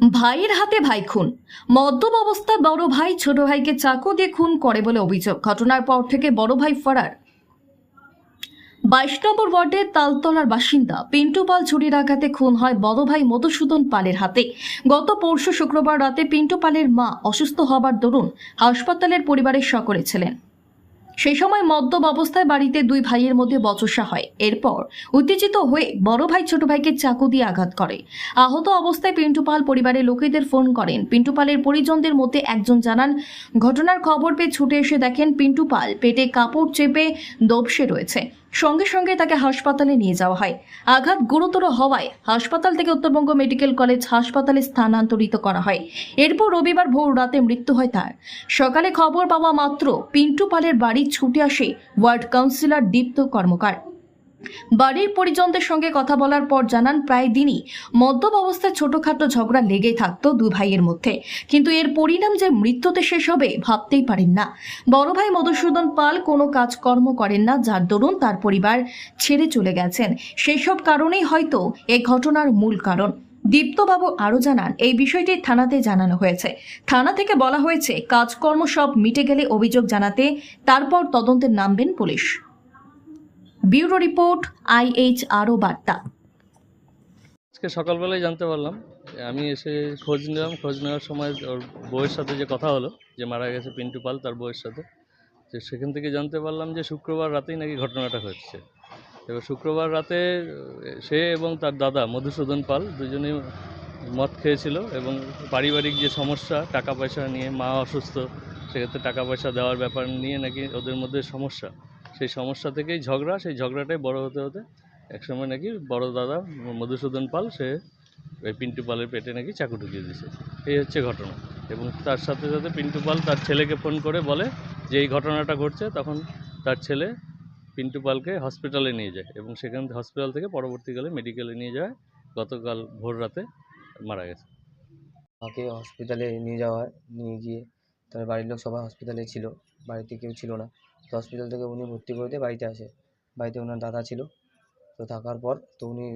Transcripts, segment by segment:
ভাইয়ের হাতে ভাই খুন। মদ্যপ অবস্থায় বড় ভাই ছোট ভাইকে চাকু দিয়ে খুন করে বলে অভিযোগ। ঘটনার পর থেকে বড় ভাই ফরার। বাইশ নম্বর ওয়ার্ডের তালতলার বাসিন্দা পিন্টু পাল ছুরির আঘাতে খুন হয় বড় ভাই মধুসূদন পালের হাতে। গত পরশু শুক্রবার রাতে পিন্টু পালের মা অসুস্থ হবার দরুন হাসপাতালের পরিবারের সকলে ছিলেন। সেই সময় মদ্যপ অবস্থায় বাড়িতে দুই ভাইয়ের মধ্যে বচসা হয়। এরপর উত্তেজিত হয়ে বড় ভাই ছোট ভাইকে চাকু দিয়ে আঘাত করে। আহত অবস্থায় পিন্টু পাল পরিবারের লোকেদের ফোন করেন। পিন্টু পালের পরিজনদের মধ্যে একজন জানান, ঘটনার খবর পেয়ে ছুটে এসে দেখেন পিন্টু পাল পেটে কাপড় চেপে দবসে রয়েছে। সঙ্গে সঙ্গে তাকে হাসপাতালে নিয়ে যাওয়া হয়। আঘাত গুরুতর হওয়ায় হাসপাতাল থেকে উত্তরবঙ্গ মেডিকেল কলেজ হাসপাতালে স্থানান্তরিত করা হয়। এরপর রবিবার ভোর রাতে মৃত্যু হয় তার। সকালে খবর পাওয়া মাত্র পিন্টু পালের বাড়ি ছুটে আসে ওয়ার্ড কাউন্সিলর দীপ্ত কর্মকার। বাড়ির পরিজনদের সঙ্গে কথা বলার পর জানান, প্রায় দিনই মদ্যপ অবস্থায় ছোটখাটো ঝগড়া লেগেই থাকতো দুই ভাইয়ের মধ্যে। কিন্তু এর পরিণাম যে মৃত্যুতে শেষ হবে ভাবতেই পারেন না। বড় ভাই মধুসূদন পাল কোনো কাজকর্ম করেন না, যার দরুন তার পরিবার ছেড়ে চলে গেছেন। সেই সব কারণেই হয়তো এ ঘটনার মূল কারণ। দীপ্তবাবু আরও জানান, এই বিষয়টি থানাতে জানানো হয়েছে। থানা থেকে বলা হয়েছে, কাজকর্ম সব মিটে গেলে অভিযোগ জানাতে তারপর তদন্তে নামবেন পুলিশ। ব্যুরো রিপোর্ট, আইএইচআরও বার্তা। আজকে সকালবেলায় জানতে পারলাম, আমি এসে খোঁজ নিলাম, খোঁজ নেওয়ার সময় ওর বউয়ের সাথে যে কথা হলো, যে মারা গেছে পিন্টু পাল তার বউয়ের সাথে, যে সেখান থেকে জানতে পারলাম যে শুক্রবার রাতেই নাকি ঘটনাটা হচ্ছে এবার শুক্রবার রাতে সে এবং তার দাদা মধুসূদন পাল দুজনেই মদ খেয়েছিল এবং পারিবারিক যে সমস্যা, টাকা পয়সা নিয়ে মা অসুস্থ, সেক্ষেত্রে টাকা পয়সা দেওয়ার ব্যাপার নিয়ে নাকি ওদের মধ্যে সমস্যা সেই সমস্যা থেকেই ঝগড়া, সেই ঝগড়াটাই বড় হতে হতে একসময় নাকি বড় দাদা মধুসূদন পাল, সে ওই পিন্টু পালের পেটে নাকি চাকু ঢুকিয়ে দিয়েছে। এই হচ্ছে ঘটনা। এবং তার সাথে সাথে পিন্টু পাল তার ছেলেকে ফোন করে বলে যে এই ঘটনাটা ঘটছে, তখন তার ছেলে পিন্টু পালকে হসপিটালে নিয়ে যায় এবং সেখান হসপিটাল থেকে পরবর্তীকালে মেডিকেলে নিয়ে যায় গতকাল ভোর রাতে মারা গেছে। মাকে হসপিটালে নিয়ে যাওয়া হয় নিয়ে গিয়ে তার বাড়ির লোক সবাই হসপিটালে ছিল। বাড়িতে কেউ ছিল না। তো হসপিটাল থেকে উনি ভর্তি করে দিয়ে বাড়িতে আসে। বাড়িতে ওনার দাদা ছিল। তো থাকার পর তো উনি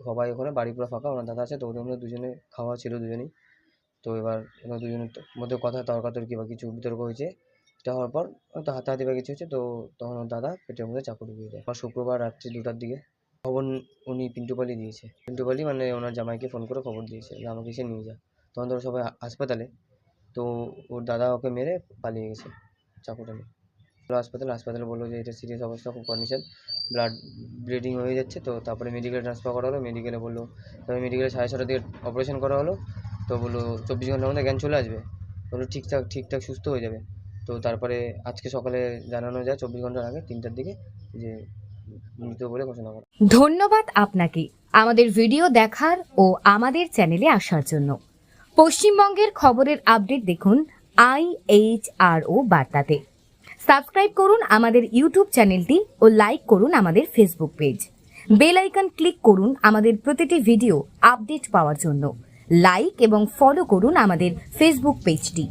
সবাই ওখানে বাড়ি পুরো ফাঁকা, ওনার দাদা আছে। তো ওদের মধ্যে দুজনে খাওয়া ছিল দুজনেই। তো এবার ওনার দুজনের মধ্যে কথা তর্কাতর্কি বা কিছু বিতর্ক হয়েছে। এটা হওয়ার পর হয়তো হাতাহাতি বা কিছু হয়েছে। তো তখন ওর দাদা পেটের মধ্যে চাকু ঢুকিয়ে দেয়। শুক্রবার রাত্রি দুটার দিকে খবর উনি পিন্টু পালি দিয়েছে। পিন্টু পালি মানে ওনার জামাইকে ফোন করে খবর দিয়েছে যে আমাকে এসে নিয়ে যা। তখন ধরো সবাই হাসপাতালে তো ওর দাদা ওকে মেরে পালিয়ে গেছে চাকুটা নিয়ে। হাসপাতালে হাসপাতালে বলল যে এটা সিরিয়াস অবস্থা, খুব কন্ডিশন ব্লাড ব্লিডিং হয়ে যাচ্ছে তো, তারপরে মেডিকেলে ট্রান্সফার করা হলো মেডিকেলে বলল তারপরে মেডিকেলে সাড়ে ছটার দিকে অপারেশন করা হলো, তো বলল চব্বিশ ঘণ্টার মধ্যে জ্ঞান চলে আসবে, বলল ঠিকঠাক ঠিকঠাক সুস্থ হয়ে যাবে। তো তারপরে আজকে সকালে জানানো যায় চব্বিশ ঘণ্টার আগে, তিনটার দিকে যে মৃত বলে ঘোষণা করা। ধন্যবাদ আপনাকে। আমাদের ভিডিও দেখার ও আমাদের চ্যানেলে আসার জন্য। পশ্চিমবঙ্গের খবরের আপডেট দেখুন আই এইচ আর ও বার্তাতে। সাবস্ক্রাইব করুন আমাদের ইউটিউব চ্যানেলটি ও লাইক করুন আমাদের Facebook page. Bell icon click করুন আমাদের প্রতিটি ভিডিও আপডেট পাওয়ার জন্য। লাইক এবং ফলো করুন আমাদের ফেসবুক পেজটি।